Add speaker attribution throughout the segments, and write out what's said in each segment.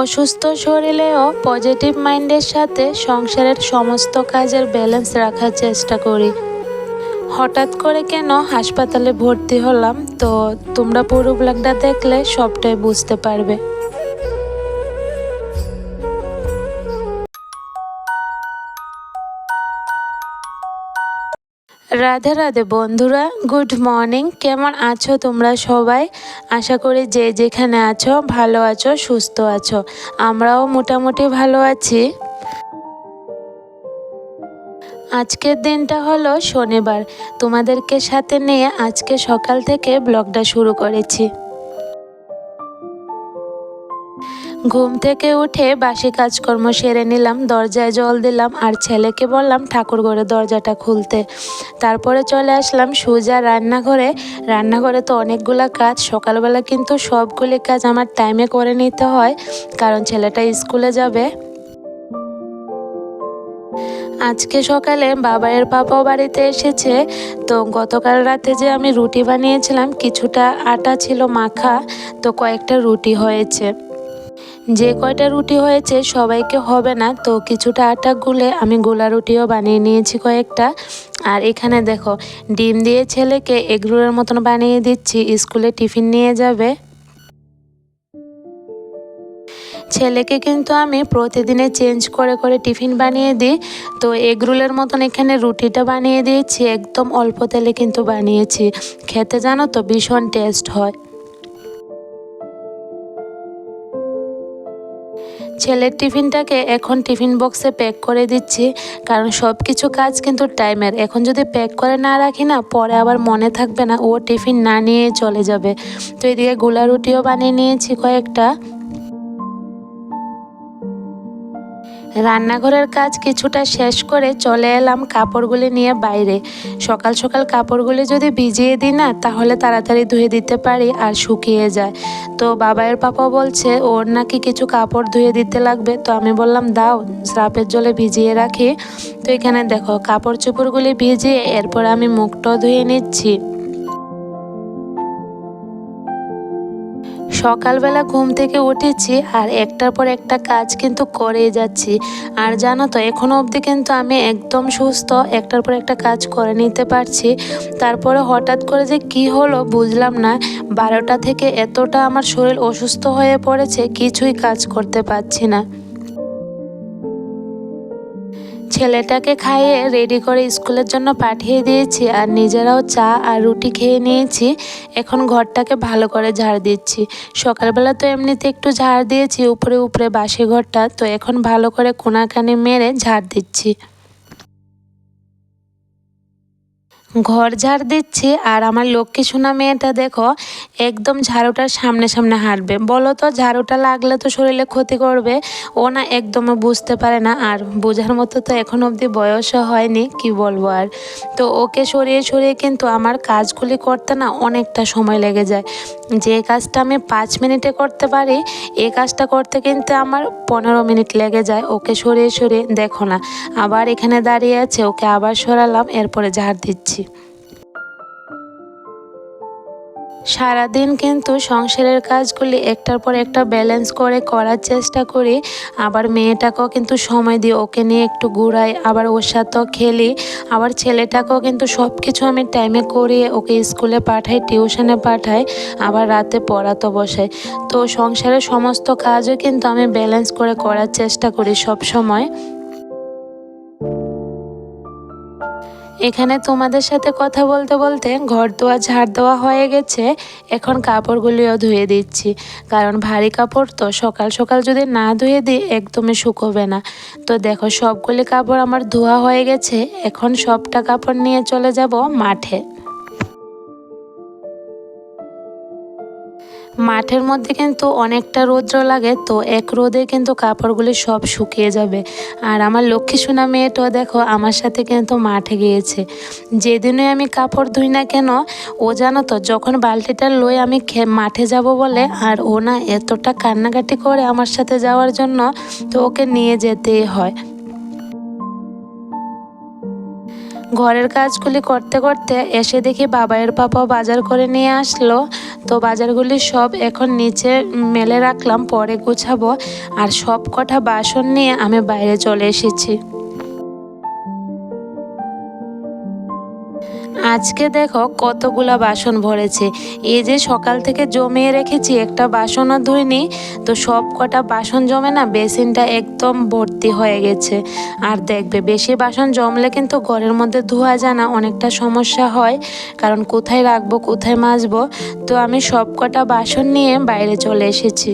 Speaker 1: অসুস্থ শরীরেও পজিটিভ মাইন্ডের সাথে সংসারের সমস্ত কাজের ব্যালেন্স রাখার চেষ্টা করি। হঠাৎ করে কেন হাসপাতালে ভর্তি হলাম, তো তোমরা পুরো ব্লগটা দেখলে সবটাই বুঝতে পারবে। রাধে রাধে বন্ধুরা, গুড মর্নিং। কেমন আছো তোমরা সবাই? আশা করি যে যেখানে আছো, ভালো আছো, সুস্থ আছো। আমরাও মোটামুটি ভালো আছি। আজকের দিনটা হলো শনিবার। তোমাদেরকে সাথে নিয়ে আজকে সকাল থেকে ব্লগটা শুরু করেছি। ঘুম থেকে উঠে বাসি কাজকর্ম সেরে নিলাম, দরজায় জল দিলাম আর ছেলেকে বললাম, ঠাকুর ঘরে দরজাটা খুলতে। তারপরে চলে আসলাম সুজা রান্নাঘরে। রান্নাঘরে তো অনেকগুলো কাজ, সকালবেলা কিন্তু সবগুলি কাজ আমার টাইমে করে নিতে হয়, কারণ ছেলেটা স্কুলে যাবে। আজকে সকালে বাবাইয়ের পাপাও বাড়িতে এসেছে, তো গতকাল রাতে যে আমি রুটি বানিয়েছিলাম, কিছুটা আটা ছিল মাখা, তো কয়েকটা রুটি হয়েছে। যে কয়টা রুটি হয়েছে সবাইকে হবে না, তো কিছুটা আটা গুলে আমি গোলা রুটিও বানিয়ে নিয়েছি কয়েকটা। আর এখানে দেখো, ডিম দিয়ে ছেলেকে এগরোলের মতন বানিয়ে দিচ্ছি, স্কুলে টিফিন নিয়ে যাবে। ছেলেকে কিন্তু আমি প্রতিদিনে চেঞ্জ করে করে টিফিন বানিয়ে দিই, তো এগরোলের মতন এখানে রুটিটা বানিয়ে দিয়েছি, একদম অল্প তেলে কিন্তু বানিয়েছি। খেতে জানো তো ভীষণ টেস্ট হয়। ছেলের টিফিনটাকে এখন টিফিন বক্সে প্যাক করে দিচ্ছি, কারণ সব কিছু কাজ কিন্তু টাইমের। এখন যদি প্যাক করে না রাখি না, পরে আবার মনে থাকবে না ও টিফিন না নিয়ে চলে যাবে। তো এদিকে গোলা রুটিও বানিয়ে নিয়েছি কয়েকটা। রান্নাঘরের কাজ কিছুটা শেষ করে চলে এলাম কাপড়গুলি নিয়ে বাইরে। সকাল সকাল কাপড়গুলি যদি ভিজিয়ে দিই না, তাহলে তাড়াতাড়ি ধুয়ে দিতে পারি আর শুকিয়ে যায়। তো বাবাইয়ের পাপা বলছে, ওর নাকি কিছু কাপড় ধুয়ে দিতে লাগবে। তো আমি বললাম, দাও, স্রাপের জলে ভিজিয়ে রাখি। তো এখানে দেখো কাপড় চোপড়গুলি ভিজিয়ে এরপর আমি মুখটাও ধুয়ে নিচ্ছি। সকালবেলা ঘুম থেকে উঠেছি আর একটার পর একটা কাজ কিন্তু করে যাচ্ছি। আর জানো তো এখনও অবধি কিন্তু আমি একদম সুস্থ, একটার পর একটা কাজ করে নিতে পারছি। তারপরে হঠাৎ করে যে কি হলো বুঝলাম না। বারোটা থেকে এতটা আমার শরীর অসুস্থ হয়ে পড়েছে, কিছুই কাজ করতে পারছি না। ছেলেটাকে খাইয়ে রেডি করে স্কুলের জন্য পাঠিয়ে দিয়েছি আর নিজেরাও চা আর রুটি খেয়ে নিয়েছি। এখন ঘরটাকে ভালো করে ঝাড় দিচ্ছি। সকালবেলা তো এমনিতে একটু ঝাড় দিয়েছি, উপরে উপরে বাসি ঘরটা, তো এখন ভালো করে কোনাকানি মেরে ঝাড় দিচ্ছি। ঘর ঝাড় দিচ্ছি আর আমার লক্ষ্মী সোনা মেয়েটা দেখো একদম ঝাড়ুটার সামনে সামনে হাঁটবে। বলো তো, ঝাড়ুটা লাগলে তো শরীরে ক্ষতি করবে। ও না একদমই বুঝতে পারে না আর বোঝার মতো তো এখন অবধি বয়সও হয়নি, কি বলব আর। তো ওকে সরিয়ে সরিয়ে কিন্তু আমার কাজগুলি করতে না অনেকটা সময় লেগে যায়। যে কাজটা আমি পাঁচ মিনিটে করতে পারি এই কাজটা করতে কিন্তু আমার পনেরো মিনিট লেগে যায়। ওকে সরিয়ে সরিয়ে দেখো না। আবার এখানে দাঁড়িয়ে আছে, ওকে আবার সরালাম, এরপরে ঝাড় দিচ্ছি। সারাদিন কিন্তু সংসারের কাজগুলি একটার পর একটা ব্যালেন্স করে, করার চেষ্টা করি। আবার মেয়েটাকেও কিন্তু সময় দিই, ওকে নিয়ে একটু ঘুরাই, আবার ওর সাথেও খেলি। আবার ছেলেটাকেও কিন্তু সব কিছু আমি টাইমে করিয়ে ওকে স্কুলে পাঠাই টিউশনে পাঠাই, আবার রাতে পড়াতে বসাই। তো সংসারের সমস্ত কাজও কিন্তু আমি ব্যালেন্স করে করার চেষ্টা করি সব সময়। এখানে তোমাদের সাথে কথা বলতে বলতে ঘর দোয়া ঝাড় দেওয়া হয়ে গেছে। এখন কাপড়গুলিও ধুয়ে দিচ্ছি। কারণ ভারী কাপড় তো সকাল সকাল যদি না ধুয়ে দিই, একদমই শুকোবে না। তো দেখো, সবগুলি কাপড় আমার ধোয়া হয়ে গেছে। এখন সবটা কাপড় নিয়ে চলে যাব মাঠে। মাঠের মধ্যে কিন্তু অনেকটা রৌদ্র লাগে, তো এক রোদে কিন্তু কাপড়গুলি সব শুকিয়ে যাবে। আর আমার লক্ষ্মী সোনা মেয়েটাও দেখো আমার সাথে কিন্তু মাঠে গিয়েছে। যেদিনে আমি কাপড় ধুই না কেন, ও জানো তো যখন বালতিটা লই আমি মাঠে যাব বলে, আর ও না এতটা কান্নাকাটি করে আমার সাথে যাওয়ার জন্য, তো ওকে নিয়ে যেতেই হয়। ঘরের কাজগুলি করতে করতে এসে দেখি বাবাইয়ের পাপা বাজার করে নিয়ে আসলো। তো বাজারগুলি সব এখন নিচে মেলে রাখলাম, পরে গুছাবো। আর সব কটা বাসন নিয়ে আমি বাইরে চলে এসেছি। আজকে দেখো কতগুলা বাসন ভরেছে। এই যে সকাল থেকে জমিয়ে রেখেছি একটা বাসনও ধুইনি, তো সব কটা বাসন জমে না বেসিনটা একদম ভর্তি হয়ে গেছে। আর দেখবে বেশি বাসন জমলে কিন্তু ঘরের মধ্যে ধোয়া যায় না, অনেকটা সমস্যা হয়। কারণ কোথায় রাখব, কোথায় মাজবো? তো আমি সব কটা বাসন নিয়ে বাইরে চলে এসেছি।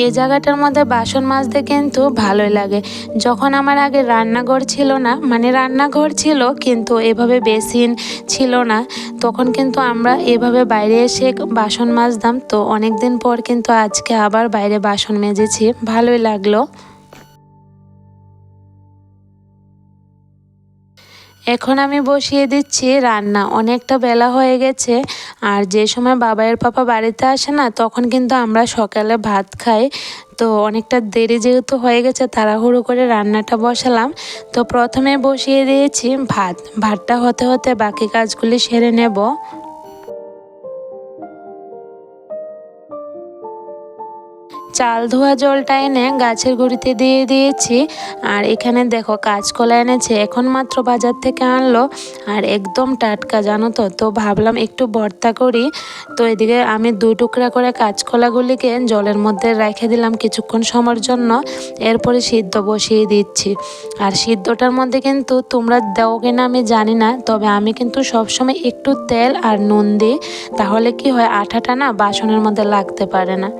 Speaker 1: এই জায়গাটার মধ্যে বাসন মাজতে কিন্তু ভালোই লাগে। যখন আমার আগে রান্নাঘর ছিল না মানে রান্নাঘর ছিল কিন্তু এভাবে বেসিন ছিল না, তখন কিন্তু আমরা এভাবে বাইরে এসে বাসন মাজতাম। তো অনেক দিন পর কিন্তু আজকে আবার বাইরে বাসন মেজেছি, ভালোই লাগল। এখন আমি বসিয়ে দিচ্ছি রান্না। অনেকটা বেলা হয়ে গেছে, আর যে সময় বাবাইয়ের পাপা বাড়িতে আসে না, তখন কিন্তু আমরা সকালে ভাত খাই। তো অনেকটা দেরি যেহেতু হয়ে গেছে, তাড়াহুড়ো করে রান্নাটা বসালাম। তো প্রথমে বসিয়ে দিয়েছি ভাত। ভাতটা হতে হতে বাকি কাজগুলি সেরে নেব। চাল ধোয়া জলটা এনে গাছের গুঁড়িতে দিয়ে দিয়েছি। আর এখানে দেখো কাঁচকলা এনেছে, এখন মাত্র বাজার থেকে আনলো। আর একদম টাটকা, জানো তো? তো ভাবলাম একটু ভর্তা করি। তো এদিকে আমি দু টুকরা করে কাঁচকলাগুলিকে জলের মধ্যে রেখে দিলাম কিছুক্ষণ সময়ের জন্য। এরপরে সিদ্ধ বসিয়ে দিচ্ছি। আর সিদ্ধটার মধ্যে কিন্তু তোমরা দাও কিনা আমি জানি না, তবে আমি কিন্তু সবসময় একটু তেল আর নুন দিই। তাহলে কি হয়, আঠাটা না বাসনের মধ্যে লাগতে পারে না।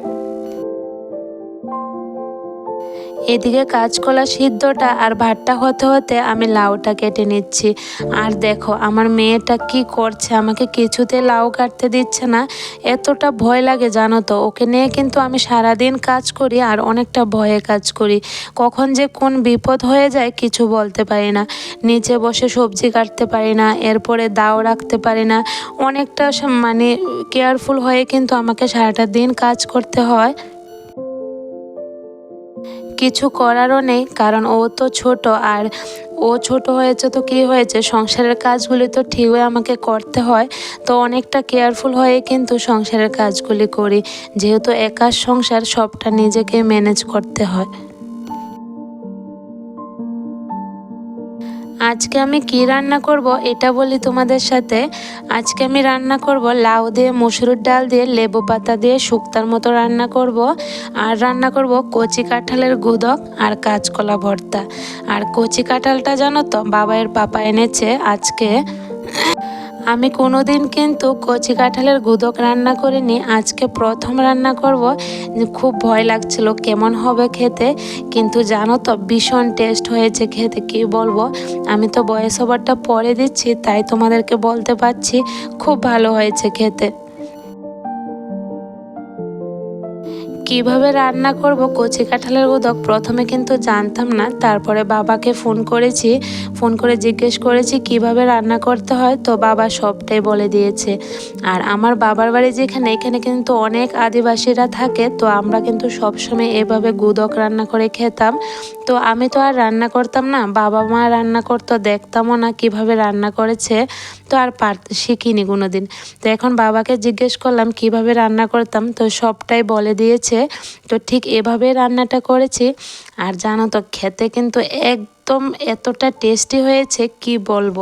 Speaker 1: এদিকে কাঁচকলা সিদ্ধটা আর ভাতটা হতে হতে আমি লাউটা কেটে নিচ্ছি। আর দেখো, আমার মেয়েটা কি করছে? আমাকে কিছুতে লাউ কাটতে দিচ্ছে না। এতটা ভয় লাগে, জানো তো? ওকে নিয়ে কিন্তু আমি সারাদিন কাজ করি আর অনেকটা ভয়ে কাজ করি। কখন যে কোন বিপদ হয়ে যায় কিছু বলতে পারি না। নিচে বসে সবজি কাটতে পারি না, এরপরে দাও রাখতে পারি না। অনেকটা মানে কেয়ারফুল হয়ে কিন্তু আমাকে সারাটা দিন কাজ করতে হয়। কিছু করারও নেই, কারণ ও তো ছোট আর ও ছোট হয়েছে তো কি হয়েছে? সংসারের কাজগুলি তো ঠিক হয়ে আমাকে করতে হয়, তো অনেকটা কেয়ারফুল হয়ে কিন্তু সংসারের কাজগুলি করি। যেহেতু একার সংসার, সবটা নিজেকে ম্যানেজ করতে হয়। আজকে আমি কি রান্না করব এটা বলি তোমাদের সাথে। আজকে আমি রান্না করব লাউ দিয়ে মসুর ডাল দিয়ে লেবু পাতা দিয়ে শুক্তার মতো রান্না করব। আর রান্না করব কচি কাঁঠালের গুদক আর কাঁচকলা ভর্তা। আর কচি কাঁঠালটা জানো তো বাবাইয়ের পাপা এনেছে আজকে। আমি কোনো দিন কিন্তু কচি কাঁঠালের গুদক রান্না করিনি। আজকে প্রথম রান্না করব। খুব ভয় লাগছিল কেমন হবে খেতে, কিন্তু জানো তো ভীষণ টেস্ট হয়েছে খেতে, কি বলব? আমি তো বয়স ওভারটা পরে দিচ্ছি, তাই তোমাদেরকে বলতে পারছি, খুব ভালো হয়েছে খেতে। কীভাবে রান্না করব, কচি কাঁঠালের উদক প্রথমে কিন্তু জানতাম না। তারপরে বাবাকে ফোন করেছি, ফোন করে জিজ্ঞেস করেছি, কীভাবে রান্না করতে হয়? তো বাবা সবটাই বলে দিয়েছে। আর আমার বাবার বাড়ি যেখানে, এখানে কিন্তু অনেক আদিবাসীরা থাকে, তো আমরা কিন্তু সবসময় এভাবে গুদক রান্না করে খেতাম। তো আমি তো আর রান্না করতাম না, বাবা মা রান্না করতো, দেখতামও না কীভাবে রান্না করেছে, তো আর পার, শিখিনি কোনো দিন তো এখন বাবাকে জিজ্ঞেস করলাম, কীভাবে রান্না করতাম? তো সবটাই বলে দিয়েছে। তো ঠিক এভাবে রান্নাটা করেছি। আর জানো তো, খেতে কিন্তু একদম এতটা টেস্টি হয়েছে, কি বলব?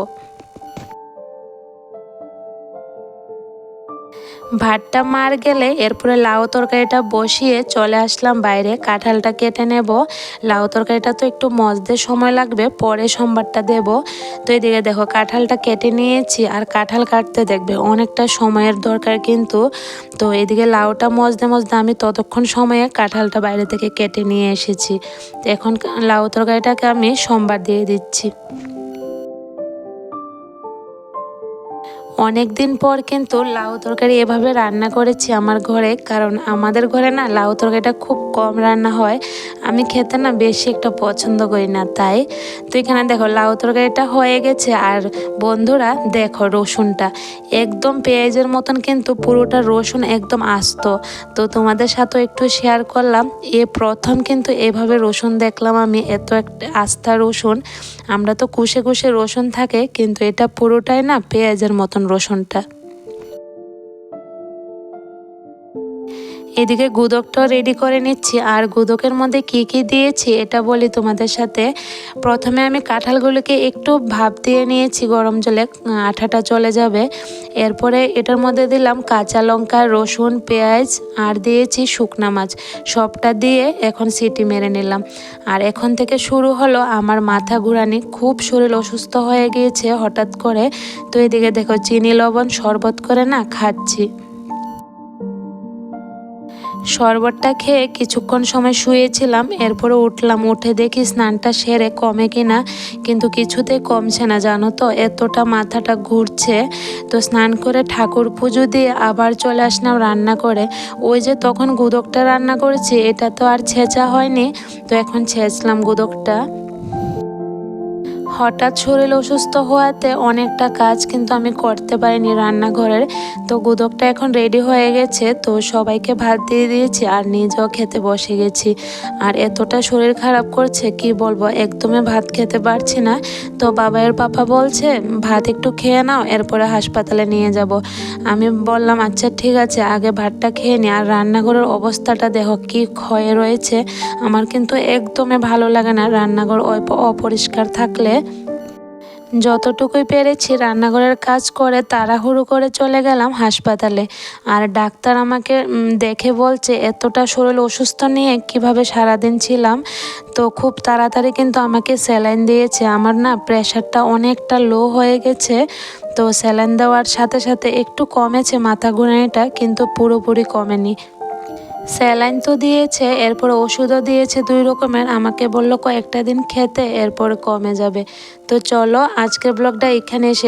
Speaker 1: ভাতটা মার গেলে এরপরে লাউ তরকারিটা বসিয়ে চলে আসলাম বাইরে। কাঁঠালটা কেটে নেব। লাউ তরকারিটা তো একটু মজতে সময় লাগবে, পরে সোমবারটা দেব। তো এদিকে দেখো, কাঁঠালটা কেটে নিয়েছি আর কাঁঠাল কাটতে দেখবে, অনেকটা সময়ের দরকার কিন্তু। তো এদিকে লাউটা মজতে মজতে আমি ততক্ষণ সময়ে কাঁঠালটা বাইরে থেকে কেটে নিয়ে এসেছি। এখন লাউ তরকারিটাকে আমি সোমবার দিয়ে দিচ্ছি। অনেক দিন পর কিন্তু লাউ তরকারি এভাবে রান্না করেছি আমার ঘরে, কারণ আমাদের ঘরে না লাউ তরকারিটা খুব কম রান্না হয়। আমি খেতে না বেশি একটা পছন্দ করি না, তাই। তো এখানে দেখো লাউ তরকারিটা হয়ে গেছে আর বন্ধুরা দেখো রসুনটা। একদম পেঁয়াজের মতন কিন্তু পুরোটা রসুন একদম আস্ত। তো তোমাদের সাথেও একটু শেয়ার করলাম। এ প্রথম কিন্তু এভাবে রসুন দেখলাম আমি, এত একটা আস্থা রসুন। আমরা তো কুষে কুষে রসুন থাকে, কিন্তু এটা পুরোটাই না পেঁয়াজের মতন রসুনটা এদিকে গুদকটাও রেডি করে নিচ্ছি। আর গুদকের মধ্যে কি কি দিয়েছি, এটা বলি তোমাদের সাথে। প্রথমে আমি কাঁঠালগুলোকে একটু ভাপ দিয়ে নিয়েছি, গরম জলে আঠাটা চলে যাবে। এরপরে এটার মধ্যে দিলাম কাঁচা লঙ্কা, রসুন, পেঁয়াজ, আর দিয়েছি শুকনা মাছ। সবটা দিয়ে এখন সিটি মেরে নিলাম। আর এখন থেকে শুরু হলো আমার মাথা ঘুরানি। খুব শরীর অসুস্থ হয়ে গিয়েছে হঠাৎ করে। তো এদিকে দেখো, চিনি, লবণ শরবত করে না খাচ্ছি। শরবতটা খেয়ে কিছুক্ষণ সময় শুয়েছিলাম এরপরে উঠলাম। উঠে দেখি স্নানটা সেরে কমে কিনা, কিন্তু কিছুতে কমছে না, জানো তো? এতটা মাথাটা ঘুরছে। তো স্নান করে ঠাকুর পুজো দিয়ে আবার চলে আসলাম রান্না করে। ওই যে তখন গুদকটা রান্না করেছি, এটা তো আর ছেঁচা হয়নি। তো এখন ছেঁচলাম গুদকটা। হঠাৎ শরীর অসুস্থ হওয়াতে অনেকটা কাজ কিন্তু আমি করতে পারিনি রান্নাঘরের। তো গুদকটা এখন রেডি হয়ে গেছে, তো সবাইকে ভাত দিয়ে দিয়েছি আর নিজেও খেতে বসে গেছি। আর এতটা শরীর খারাপ করছে, কি বলব একদমই ভাত খেতে পারছি না। তো বাবাইয়ের পাপা বলছে, ভাত একটু খেয়ে নাও, এরপরে হাসপাতালে নিয়ে যাব। আমি বললাম আচ্ছা ঠিক আছে, আগে ভাতটা খেয়ে নি। আর রান্নাঘরের অবস্থাটা দেখো, কি ক্ষয়ে রয়েছে। আমার কিন্তু একদমই ভালো লাগে না রান্নাঘর অপ- অপরিষ্কার থাকলে। যতটুকুই পেরেছি রান্নাঘরের কাজ করে তাড়াহুড়ো করে চলে গেলাম হাসপাতালে। আর ডাক্তার আমাকে দেখে বলছে, এতটা শরীর অসুস্থ নিয়ে কীভাবে সারাদিন ছিলাম? তো খুব তাড়াতাড়ি কিন্তু আমাকে স্যালাইন দিয়েছে। আমার না প্রেশারটা অনেকটা লো হয়ে গেছে। তো স্যালাইন দেওয়ার সাথে সাথে একটু কমেছে মাথা ঘুরানিটা, কিন্তু পুরোপুরি কমেনি। স্যালাইন তো দিয়েছে, এরপর ওষুধও দিয়েছে দুই রকমের। আমাকে বলল, কয়েকটা দিন খেতে, এরপর কমে যাবে। তো চলো, আজকের ব্লগটা এখানে শেষ